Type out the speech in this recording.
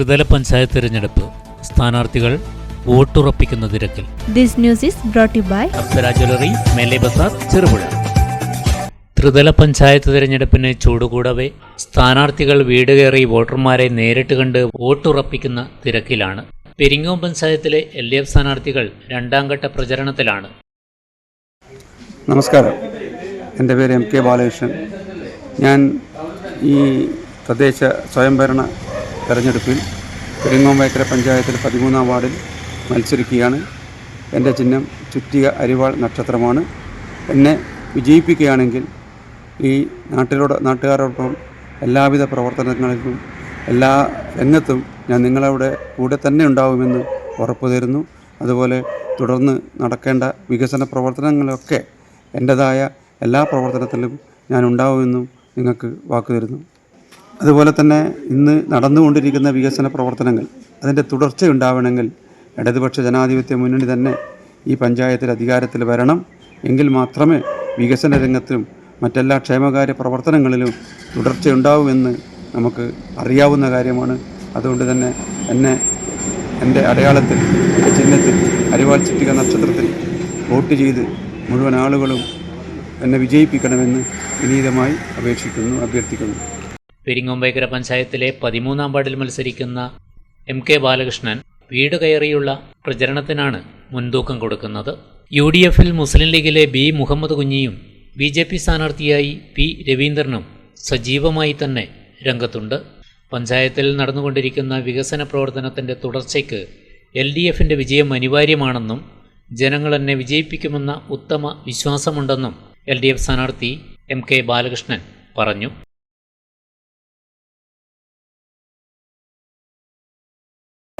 ത്രിതല പഞ്ചായത്ത് തിരഞ്ഞെടുപ്പ്. സ്ഥാനാർത്ഥികൾ വോട്ടുറപ്പിക്കുന്ന തിരക്കിൽ. This news is brought by by Apsara jewellery Mele Bazar Cherupuzha. ത്രിതല പഞ്ചായത്ത് തിരഞ്ഞെടുപ്പിന് ചൂടുകൂടവെ. സ്ഥാനാർത്ഥികൾ വീട് കയറി വോട്ടർമാരെ നേരിട്ട് കണ്ട് വോട്ടുറപ്പിക്കുന്ന തിരക്കിലാണ്. പെരിങ്ങോം പഞ്ചായത്തിലെ എൽ ഡി എഫ് സ്ഥാനാർത്ഥികൾ രണ്ടാം ഘട്ട പ്രചരണത്തിലാണ്. നമസ്കാരം. എന്റെ പേര് എം കെ ബാലകൃഷ്ണൻ. ഞാൻ ഈ തദ്ദേശ സ്വയംഭരണ തെരഞ്ഞെടുപ്പിൽ പെരിങ്ങോമ്പേക്കര പഞ്ചായത്തിൽ പതിമൂന്നാം വാർഡിൽ മത്സരിക്കുകയാണ്. എന്റെ ചിഹ്നം ചുറ്റിക അരിവാൾ നക്ഷത്രമാണ്. എന്നെ വിജയിപ്പിക്കുകയാണെങ്കിൽ ഈ നാട്ടിലോട് നാട്ടുകാരോടൊപ്പം എല്ലാവിധ പ്രവർത്തനങ്ങളിലും എല്ലാ രംഗത്തും ഞാൻ നിങ്ങളവിടെ കൂടെ തന്നെ ഉണ്ടാവുമെന്ന് ഉറപ്പ് തരുന്നു. അതുപോലെ തുടർന്ന് നടക്കേണ്ട വികസന പ്രവർത്തനങ്ങളൊക്കെ എന്റെതായ എല്ലാ പ്രവർത്തനത്തിലും ഞാൻ ഉണ്ടാവുമെന്നും നിങ്ങൾക്ക് വാക്കു തരുന്നു. അതുപോലെ തന്നെ ഇന്ന് നടന്നുകൊണ്ടിരിക്കുന്ന വികസന പ്രവർത്തനങ്ങൾ അതിന്റെ തുടർച്ചയുണ്ടാവണമെങ്കിൽ ഇടതുപക്ഷ ജനാധിപത്യ മുന്നണി തന്നെ ഈ പഞ്ചായത്തിൽ അധികാരത്തിൽ വരണം. എങ്കിൽ മാത്രമേ വികസന രംഗത്തും മറ്റെല്ലാ ക്ഷേമകാര്യ പ്രവർത്തനങ്ങളിലും തുടർച്ചയുണ്ടാവുമെന്ന് നമുക്ക് അറിയാവുന്ന കാര്യമാണ്. അതുകൊണ്ട് തന്നെ എന്നെ എന്റെ അടയാളത്തിൽ ചിഹ്നത്തിൽ അരിവാൾ ചുറ്റിക നക്ഷത്രത്തിൽ വോട്ട് ചെയ്ത് മുഴുവൻ ആളുകളും എന്നെ വിജയിപ്പിക്കണമെന്ന് വിനീതമായി അപേക്ഷിക്കുന്നു അഭ്യർത്ഥിക്കുന്നു. പെരിങ്ങോമ്പേക്കര പഞ്ചായത്തിലെ പതിമൂന്നാം വാർഡിൽ മത്സരിക്കുന്ന എം കെ ബാലകൃഷ്ണൻ വീട് കയറിയുള്ള പ്രചരണത്തിനാണ് മുൻതൂക്കം കൊടുക്കുന്നത്. യു ഡി എഫിൽ മുസ്ലിം ലീഗിലെ ബി മുഹമ്മദ് കുഞ്ഞിയും ബി ജെ പി സ്ഥാനാർത്ഥിയായി പി രവീന്ദ്രനും സജീവമായി തന്നെ രംഗത്തുണ്ട്. പഞ്ചായത്തിൽ നടന്നുകൊണ്ടിരിക്കുന്ന വികസന പ്രവർത്തനത്തിന്റെ തുടർച്ചയ്ക്ക് എൽ ഡി എഫിന്റെ വിജയം അനിവാര്യമാണെന്നും ജനങ്ങൾ എന്നെ വിജയിപ്പിക്കുമെന്ന ഉത്തമ വിശ്വാസമുണ്ടെന്നും എൽ ഡി എഫ് സ്ഥാനാർത്ഥി എം കെ ബാലകൃഷ്ണൻ പറഞ്ഞു.